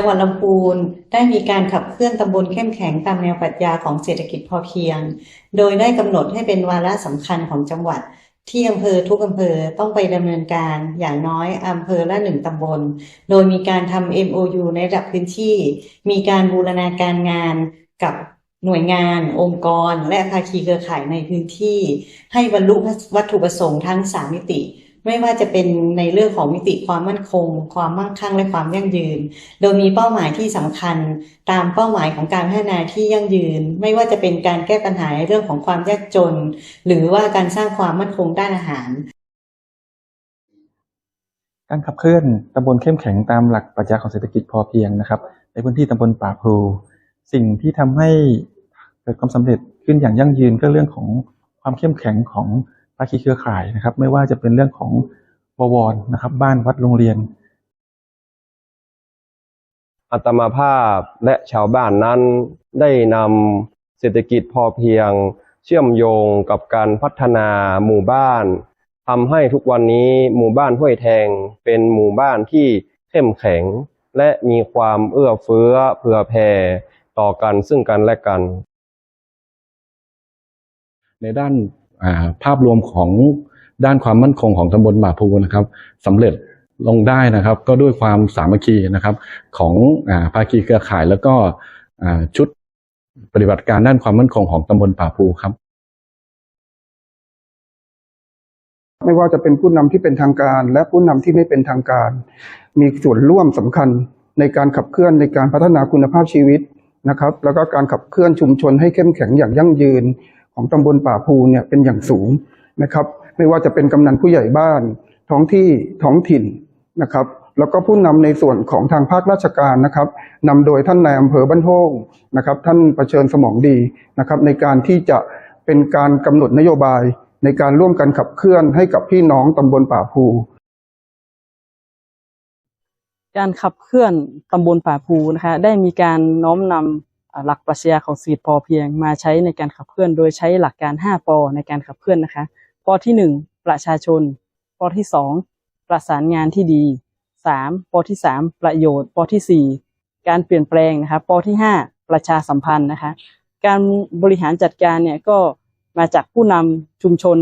จังหวัดลำพูนได้มีการขับเคลื่อนตำบลเข้มแข็งตามแนวปรัชญาของเศรษฐกิจพอเพียง โดยได้กำหนดให้เป็นวาระสำคัญของจังหวัดที่อำเภอทุกอำเภอต้องไปดำเนินการอย่างน้อยอำเภอละหนึ่งตำบล โดยมีการทำ MOU ในระดับพื้นที่ มีการบูรณาการงานกับหน่วยงาน องค์กร และภาคีเครือข่ายในพื้นที่ ให้บรรลุวัตถุประสงค์ทั้งสามมิติ ไม่ว่าจะเป็นในเรื่องของมิติความมั่นคง ความมั่งคั่งและความยั่งยืน โดยมีเป้าหมายที่สำคัญตามเป้าหมายของการพัฒนาที่ยั่งยืน ไม่ว่าจะเป็นการแก้ปัญหาในเรื่องของความยากจน หรือว่าการสร้างความมั่นคงด้านอาหาร การขับเคลื่อนตำบลเข้มแข็งตามหลักปรัชญาของเศรษฐกิจพอเพียงนะครับในพื้นที่ตำบลป่าพลูสิ่งที่ทำให้เกิดความสำเร็จขึ้นอย่างยั่งยืนก็เรื่องของความเข้มแข็งของ ภาคีเครือข่ายนะครับ ไม่ว่าจะเป็นเรื่องของบวรนะครับ บ้านวัดโรงเรียนอาตมาภาพและชาวบ้านนั้นได้นำเศรษฐกิจพอเพียง เชื่อมโยงกับการพัฒนาหมู่บ้านทำให้ทุกวันนี้หมู่บ้านห้วยแทงเป็นหมู่บ้านที่เข้มแข็ง และมีความเอื้อเฟื้อเผื่อแผ่ต่อกันซึ่งกันและกัน ในด้านอ่า ภาพรวมของด้านความมั่นคงของตำบลบ่าพูนะครับสำเร็จลงได้นะครับ ก็ด้วยความสามัคคีนะครับ ของอภาคีเครือข่ายแล้วก็ชุดปฏิบัติการด้านความมั่นคงของตำบลป่าพูครับ ไม่ว่าจะเป็นผู้นำที่เป็นทางการ และผู้นำที่ไม่เป็นทางการ มีส่วนร่วมสำคัญในการขับเคลื่อนในการพัฒนาคุณภาพชีวิตนะครับ แล้วก็การขับเคลื่อนชุมชนให้เข้มแข็งอย่างยั่งยืน ของตำบลป่าภูเนี่ยเป็นอย่างสูงนะครับ ไม่ว่าจะเป็นกำนันผู้ใหญ่บ้าน ท้องที่ท้องถิ่นนะครับ แล้วก็ผู้นำในส่วนของทางภาคราชการนะครับนำโดยท่านนายอำเภอบ้านโท่งนะครับ ท่านประเชิญสมองดีนะครับ ในการที่จะเป็นการกำหนดนโยบายในการร่วมกันขับเคลื่อนให้กับพี่น้องตำบลป่าภูการขับเคลื่อนตำบลป่าภูนะคะ ได้มีการน้อมนำอ่า หลักปรัชญาของเศรษฐพอเพียงมาใช้ในการขับเคลื่อน โดยใช้หลักการ 5ปอในการขับเคลื่อนนะคะปอที่ 1 ประชาชนปอที่ 2 ประสานงานที่ดี 3ปอที่ 3 ประโยชน์ปอที่ 4 การเปลี่ยนแปลงนะคะปอที่ 5 ประชาสัมพันธ์นะคะการบริหารจัดการเนี่ยก็มาจากผู้นำชุมชน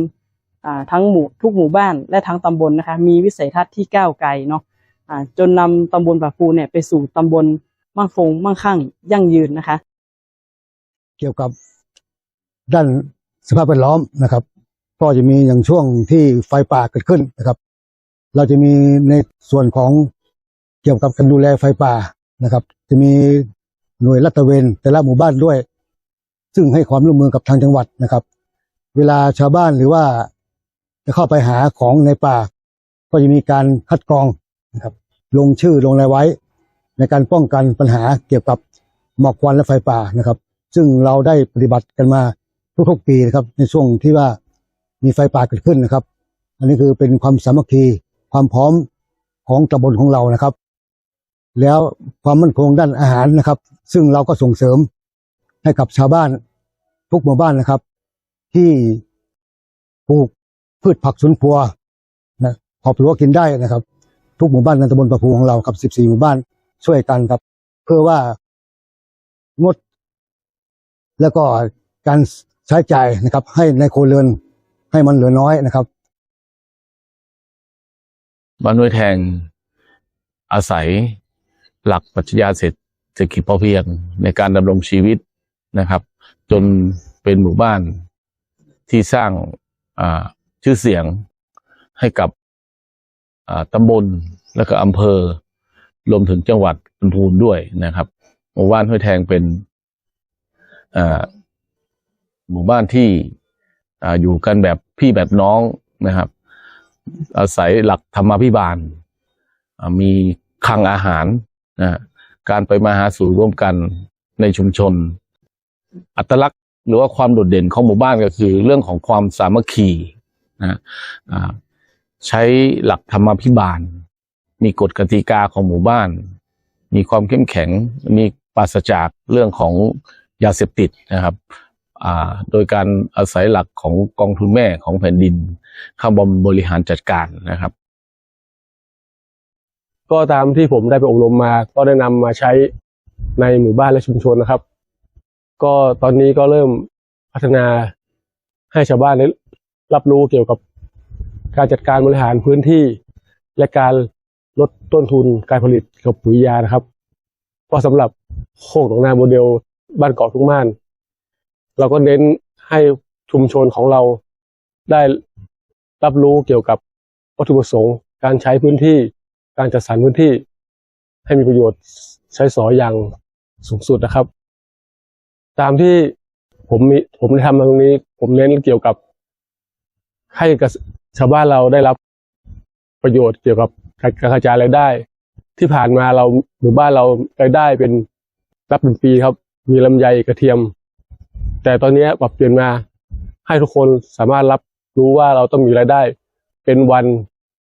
ทั้งหมู่ทุกหมู่บ้านและทั้งตำบลนะคะมีวิสัยทัศน์ที่ก้าวไกลเนาะจนนำตำบลป่าภูเนี่ยไปสู่ตำบล มั่งคงมั่งคั่ง ยั่งยืนนะคะ เกี่ยวกับด้านสภาพแวดล้อมนะครับ ก็จะมีอย่างช่วงที่ไฟป่าเกิดขึ้นนะครับ เราจะมีในส่วนของเกี่ยวกับการดูแลไฟป่านะครับ จะมีหน่วยรัตะเวนแต่ละหมู่บ้านด้วย ซึ่งให้ความร่วมมือกับทางจังหวัดนะครับ เวลาชาวบ้านหรือว่าจะเข้าไปหาของในป่า ก็จะมีการคัดกรองนะครับ ลงชื่อลงรายไว้ ในการป้องกันปัญหาเกี่ยวกับหมอกควันและไฟป่านะครับ ซึ่งเราได้ปฏิบัติกันมาทุกๆปีนะครับ ในช่วงที่ว่ามีไฟป่าเกิดขึ้นนะครับ อันนี้คือเป็นความสามัคคีความพร้อมของตำบลของเรานะครับ แล้วความมั่นคงด้านอาหารนะครับ ซึ่งเราก็ส่งเสริมให้กับชาวบ้านทุกหมู่บ้านนะครับ ที่ปลูกพืชผักสวนครัวนะพอปลูกกินได้นะครับ ทุกหมู่บ้านในตำบลประพูของเรากับ 14 หมู่บ้าน ช่วยกันครับ เพื่อว่างด แล้วก็การใช้จ่ายนะครับ ให้ในโครเรือนให้มันเหลือน้อยนะครับบ้านห้วยแทงอาศัยหลักปรัชญาเศรษฐกิจพอเพียงในการดำรงชีวิตนะครับ จนเป็นหมู่บ้านที่สร้างชื่อเสียงให้กับตำบลและก็อำเภอ รวมถึงจังหวัดลำพูนด้วยนะครับหมู่บ้านห้วยแทงเป็นหมู่บ้านที่ออยู่กันแบบพี่แบบน้องนะครับ อาศัยหลักธรรมาภิบาลมีคลังอาหารนะการไปมาหาสู่ร่วมกันในชุมชน อัตลักษณ์หรือว่าความโดดเด่นของหมู่บ้านก็คือ เรื่องของความสามัคคีนะใช้หลักธรรมาภิบาล มีกฎกติกาของหมู่บ้าน มีความเข้มแข็ง มีปราศจากเรื่องของยาเสพติดนะครับโดยการอาศัยหลักของกองทุนแม่ของแผ่นดินเข้าบริหารจัดการนะครับ ก็ตามที่ผมได้ไปอบรมมา ก็ได้นำมาใช้ในหมู่บ้านและชุมชนนะครับ ก็ตอนนี้ก็เริ่มพัฒนาให้ชาวบ้านได้รับรู้เกี่ยวกับการจัดการบริหารพื้นที่ และการ ลดต้นทุนการผลิตกับปุ๋ยยานะครับ ก็สำหรับโคกหนองนาโมเดลบ้านเกาะทุ่งม่าน เราก็เน้นให้ชุมชนของเราได้รับรู้เกี่ยวกับวัตถุประสงค์ การใช้พื้นที่การจัดสรรพื้นที่ ให้มีประโยชน์ใช้สอยอย่างสูงสุดนะครับ ตามที่ผมมีผมได้ทำมาตรงนี้ ผมเน้นเกี่ยวกับให้กับชาวบ้านเราได้รับประโยชน์เกี่ยวกับ การกระจายรายได้ ที่ผ่านมาเราหมู่บ้านเรารายได้เป็นรับเป็นปีครับ มีลำไยกระเทียม แต่ตอนนี้ปรับเปลี่ยนมาให้ทุกคนสามารถรับรู้ว่าเราต้องมีรายได้ เป็นวัน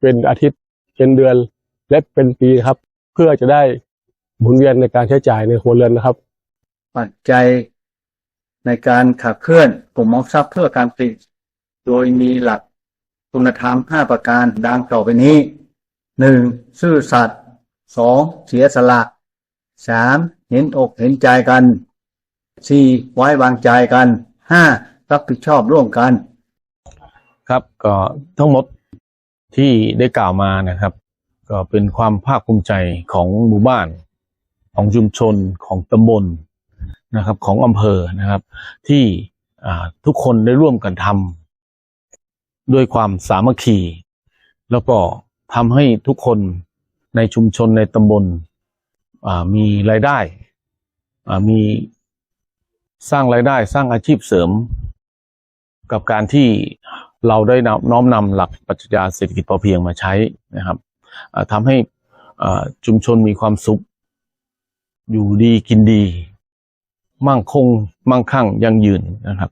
เป็นอาทิตย์ เป็นเดือน และเป็นปีครับ เพื่อจะได้หมุนเวียนในการใช้จ่ายในครัวเรือนนะครับ ปัจจัยในการขับเคลื่อนกลุ่มออมทรัพย์เพื่อการผลิตโดยมีหลักคุณธรรมห้าประการดังต่อไปนี้ หนึ่งซื่อสัตย์สองเสียสละสามเห็นอกเห็นใจกันสี่ไว้วางใจกันห้ารับผิดชอบร่วมกัน ครับก็ทั้งหมดที่ได้กล่าวมานะครับ ก็เป็นความภาคภูมิใจของหมู่บ้าน ของชุมชนของตำบลนะครับ ของอำเภอนะครับ ที่ทุกคนได้ร่วมกันทำด้วยความสามัคคี แล้วก็ ทำให้ทุกคนในชุมชนในตำบลมีรายได้มีสร้างรายได้สร้างอาชีพเสริม กับการที่เราได้น้อมนำหลักปรัชญาเศรษฐกิจพอเพียงมาใช้นะครับอ่าทำให้ชุมชนมีความสุข อยู่ดีกินดี มั่งคง มั่งคั่งยั่งยืนนะครับ